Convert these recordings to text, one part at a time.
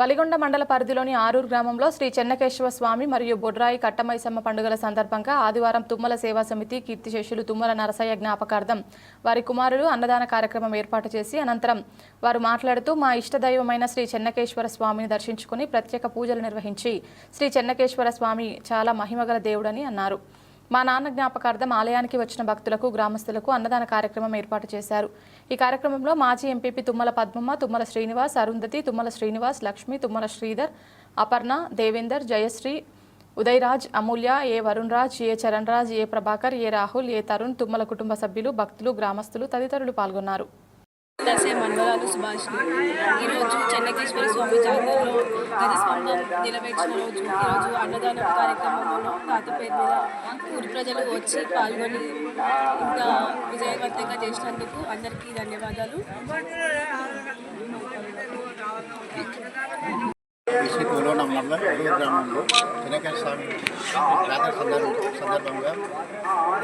వలిగొండ మండల పరిధిలోని ఆరూరు గ్రామంలో శ్రీ చెన్నకేశవ స్వామి మరియు బొడ్రాయి కట్టమైసమ్మ పండుగల సందర్భంగా ఆదివారం తుమ్మల సేవా సమితి కీర్తిశేషులు తుమ్మల నరసయ్య జ్ఞాపకార్థం వారి కుమారులు అన్నదాన కార్యక్రమం ఏర్పాటు చేసి అనంతరం వారు మాట్లాడుతూ మా ఇష్టదైవమైన శ్రీ చెన్నకేశ్వర స్వామిని దర్శించుకుని ప్రత్యేక పూజలు నిర్వహించి శ్రీ చెన్నకేశ్వర స్వామి చాలా మహిమగల దేవుడని అన్నారు. మా నాన్న జ్ఞాపకార్థం ఆలయానికి వచ్చిన భక్తులకు గ్రామస్తులకు అన్నదాన కార్యక్రమం ఏర్పాటు చేశారు. ఈ కార్యక్రమంలో మాజీ MPP Tummala Padmamma Tummala Srinivas Arundhati Tummala Srinivas Lakshmi Tummala Sridhar Aparna Devender Jayashree Udayaraj Amulya A Varun Raj A Charan Raj A Prabhakar A Rahul A Tarun Tummala కుటుంబ సభ్యులు భక్తులు గ్రామస్తులు తదితరులు పాల్గొన్నారు. దశే మన్వరాలు సుభాష్ని ఈరోజు చెన్నకేశ్వర స్వామి జాతరలో గజస్కంభం నిలబెట్టిన రోజు. ఈరోజు అన్నదాన కార్యక్రమంలో తాత పేరు మీద ఊరి ప్రజలు వచ్చి పాల్గొని ఇంత విజయవంతంగా చేసినందుకు అందరికీ ధన్యవాదాలు. శ్రీ కులోన మండలం ఎరువు గ్రామంలో చిన్నకాయ స్వామి జాతర సందర్భంగా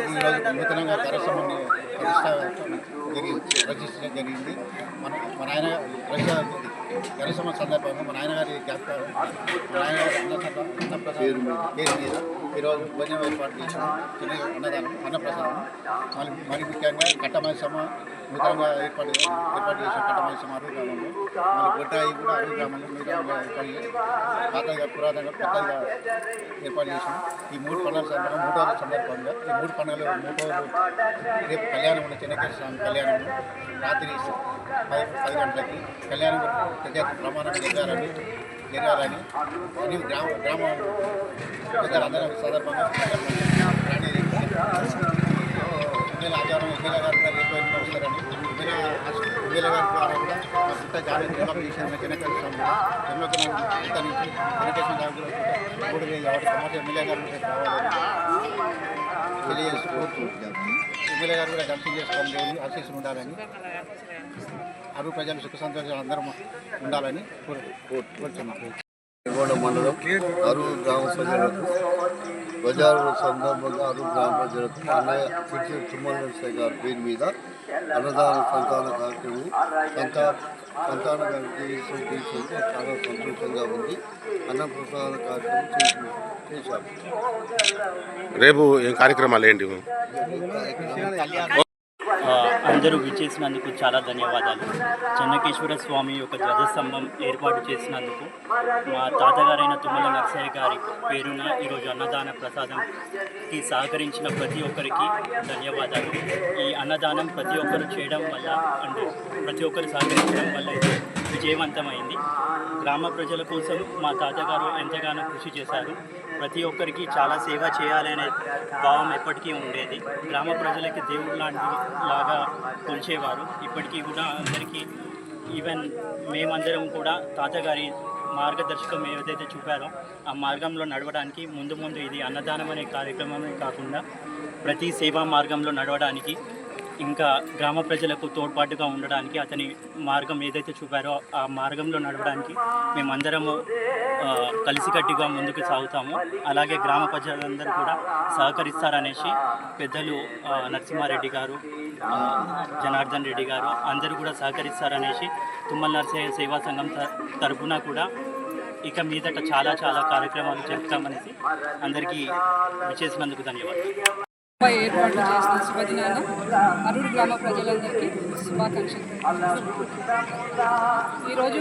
ఈరోజు నూతనంగా కరసమని ప్రతిష్ట జరిగి ప్రతిష్ఠించడం జరిగింది. మన మన ఆయన ప్రతిష్ట గణేశమ సందర్భంగా మా నాయనగారి జ్ఞాపకాలు మా నాయనగారి అన్నసంత అన్నప్రసాదం పేరు మీద ఈరోజు భోజనం ఏర్పాటు చేసిన చిన్న అన్నదానం అన్నప్రసాదం. మరి మరి ముఖ్యంగా కట్టమైసమ నూతనంగా ఏర్పాటు ఏర్పాటు చేసిన కట్టమైసమ అరువు గ్రామంలో మళ్ళీ గొడ్డాయి కూడా అరువు గ్రామంలో నూతనంగా ఏర్పాటు చేసి పాతగా పురాతనగా కొత్తగా ఏర్పాటు చేసాం ఈ మూడు పండుగల సందర్భంగా మూడో సందర్భంగా ఈ మూడు పండుగలు మూడో రేపు కళ్యాణం ఉన్న చిన్నకేశ్వర స్వామి కళ్యాణం రాత్రి పది పది గంటలకి కళ్యాణం పెద్ద ప్రమాణంగా జరగాలని జరగాలని అన్ని గ్రామ గ్రామ పెద్దలందరూ సందర్భంగా రాణి ఎమ్మెల్యే ఆచారం ఎమ్మెల్యే గారు కూడా రేపు ఎన్నో వస్తారని ఎమ్మెల్యే ఎమ్మెల్యే గారి ద్వారా కూడా మా పుట్ట జాగ్రత్త డెవలప్ చేసిన చిన్నకేశ్వర స్వామి ఎన్నోకి ఇంత నుంచి చిన్నకేశ్వర గారు కూడా మూడు వేలు కాబట్టి టమాటో ఎమ్మెల్యే గారు కూడా రావాలని తెలియజేసుకోవచ్చు ఎమ్మెల్యే గారు కూడా దర్శనం చేసుకోవాలి దేవుని ఆశీస్సులు ఉండాలని. అరువు ప్రజలు సుఖ సంతోషాలు అందరం ఉండాలని కోరు మండలం అరువు గ్రామ ప్రజలకు బజారు సందర్భంగా అరువు గ్రామ ప్రజలకు అన్నయ్య చిట్టి తుమ్మల గారి పేరు మీద అన్నదాన సంతాన కార్యక్రమం సంతాన సంతాన కార్యక్రమం చాలా సంతోషంగా ఉంది. అన్నప్రసాద కార్యక్రమం చేసి రేపు ఏం కార్యక్రమాలు ఏంటి? అందరూ విచ్చేసినందుకు చాలా ధన్యవాదాలు. చెన్నకేశ్వర స్వామి యొక్క ధ్వజస్తంభం ఏర్పాటు చేసినందుకు మా తాతగారైన తుమ్మల నర్సయ్య గారి పేరున ఈరోజు అన్నదాన ప్రసాదంకి సహకరించిన ప్రతి ఒక్కరికి ధన్యవాదాలు. ఈ అన్నదానం ప్రతి ఒక్కరు చేయడం వల్ల అంటే ప్రతి ఒక్కరు సహకరించడం వల్ల విజయవంతమైంది. గ్రామ ప్రజల కోసం మా తాతగారు ఎంతగానో కృషి చేశారు. ప్రతి ఒక్కరికి చాలా సేవ చేయాలనే భావం ఎప్పటికీ ఉండేది. గ్రామ ప్రజలకి దేవుడు లాంటి లాగా కొలిచేవారు. ఇప్పటికీ కూడా అందరికీ ఈవెన్ మేమందరం కూడా తాతగారి మార్గదర్శకం ఏదైతే చూపారో ఆ మార్గంలో నడవడానికి ముందు ముందు ఇది అన్నదానం అనే కార్యక్రమమే కాకుండా ప్రతి సేవా మార్గంలో నడవడానికి ఇంకా గ్రామ ప్రజలకు తోడ్పాటుగా ఉండడానికి అతని మార్గం ఏదైతే చూపారో ఆ మార్గంలో నడవడానికి మేమందరము కలిసికట్టుగా ముందుకు సాగుతాము. అలాగే గ్రామ ప్రజలందరూ కూడా సహకరిస్తారనేసి పెద్దలు నరసింహారెడ్డి గారు జనార్దన్ రెడ్డి గారు అందరూ కూడా సహకరిస్తారనేసి తుమ్మల నరసయ్య సేవా సంఘం త- కూడా ఇక మీదట చాలా చాలా కార్యక్రమాలు చేస్తామనేసి అందరికీ విచేసినందుకు ధన్యవాదాలు. ఏర్పాటు ఏర్పాట్లు చేసిన శుభదినాన అరుడు గ్రామ ప్రజలందరికీ శుభాకాంక్షలు. ఈరోజు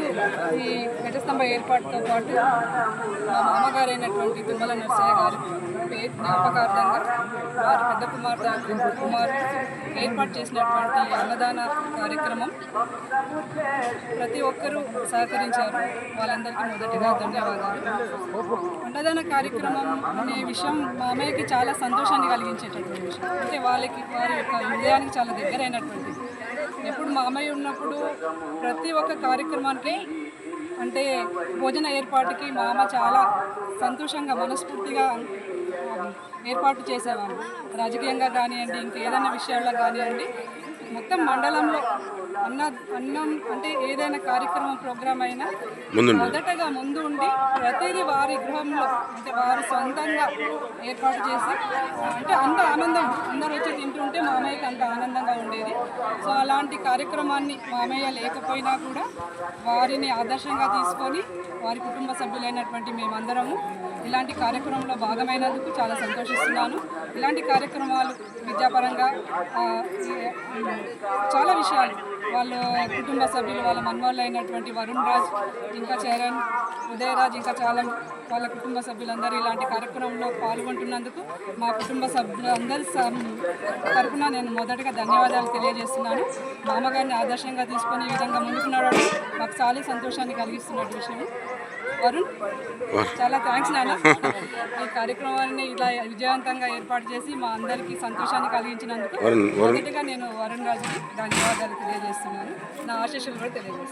ఈ ఘటస్తంభ ఏర్పాటుతో పాటు మా మామగారైనటువంటి తుమ్మల నర్సయ్య గారి పేరు జ్ఞాపకార్థంగా వారి పెద్ద కుమార్తె కుమార్ ఏర్పాటు చేసినటువంటి అన్నదాన కార్యక్రమం ప్రతి ఒక్కరూ సహకరించారు. వాళ్ళందరికీ మొదటిగా ధన్యవాదాలు. అన్నదాన కార్యక్రమం అనే విషయం మా అమ్మయ్యకి చాలా సంతోషాన్ని కలిగించేటట్టు అంటే వాళ్ళకి వారి యొక్క హృదయానికి చాలా దగ్గరైనటువంటి. ఎప్పుడు మా అమ్మయ్య ఉన్నప్పుడు ప్రతి ఒక్క కార్యక్రమానికి అంటే భోజన ఏర్పాటుకి మా అమ్మ చాలా సంతోషంగా మనస్ఫూర్తిగా ఏర్పాటు చేసేవాళ్ళు. రాజకీయంగా కానివ్వండి ఇంకా ఏదైనా విషయాల్లో కానివ్వండి మొత్తం మండలంలో అన్న అన్నం అంటే ఏదైనా కార్యక్రమం ప్రోగ్రామ్ అయినా. మొదటగా ముందు ఉండి ప్రతిదీ వారి గృహంలో అంటే వారు సొంతంగా ఏర్పాటు చేసి అంటే అంత ఆనందం అందరూ వచ్చి తింటుంటే మామయ్యకి అంత ఆనందంగా ఉండేది సో అలాంటి కార్యక్రమాన్ని మామయ్య లేకపోయినా కూడా వారిని ఆదర్శంగా తీసుకొని వారి కుటుంబ సభ్యులైనటువంటి మేమందరము ఇలాంటి కార్యక్రమంలో భాగమైనందుకు చాలా సంతోషిస్తున్నాను ఇలాంటి కార్యక్రమాలు విద్యాపరంగా చాలా విషయాలు. వాళ్ళ కుటుంబ సభ్యులు వాళ్ళ మన్వాళ్ళు అయినటువంటి వరుణ్ రాజ్ ఇంకా చరణ్ ఉదయరాజ్ ఇంకా చాలా వాళ్ళ కుటుంబ సభ్యులందరూ ఇలాంటి కార్యక్రమంలో పాల్గొంటున్నందుకు మా కుటుంబ సభ్యులందరి సం- తరపున నేను మొదటగా ధన్యవాదాలు తెలియజేస్తున్నాను. మామగారిని ఆదర్శంగా తీసుకొని ఈ విధంగా ముందుకు నడవడం మాకు చాలా సంతోషాన్ని కలిగిస్తున్నట్టు విషయం. వరుణ్ చాలా థ్యాంక్స్ నాన్న. ఈ కార్యక్రమాన్ని ఇలా విజయవంతంగా ఏర్పాటు చేసి మా అందరికీ సంతోషాన్ని కలిగించినందుకు. మొదటిగా నేను వరుణ్ రాజుకి ధన్యవాదాలు తెలియజేస్తున్నాను. నా ఆశీస్సులు కూడా తెలియజేస్తున్నాను.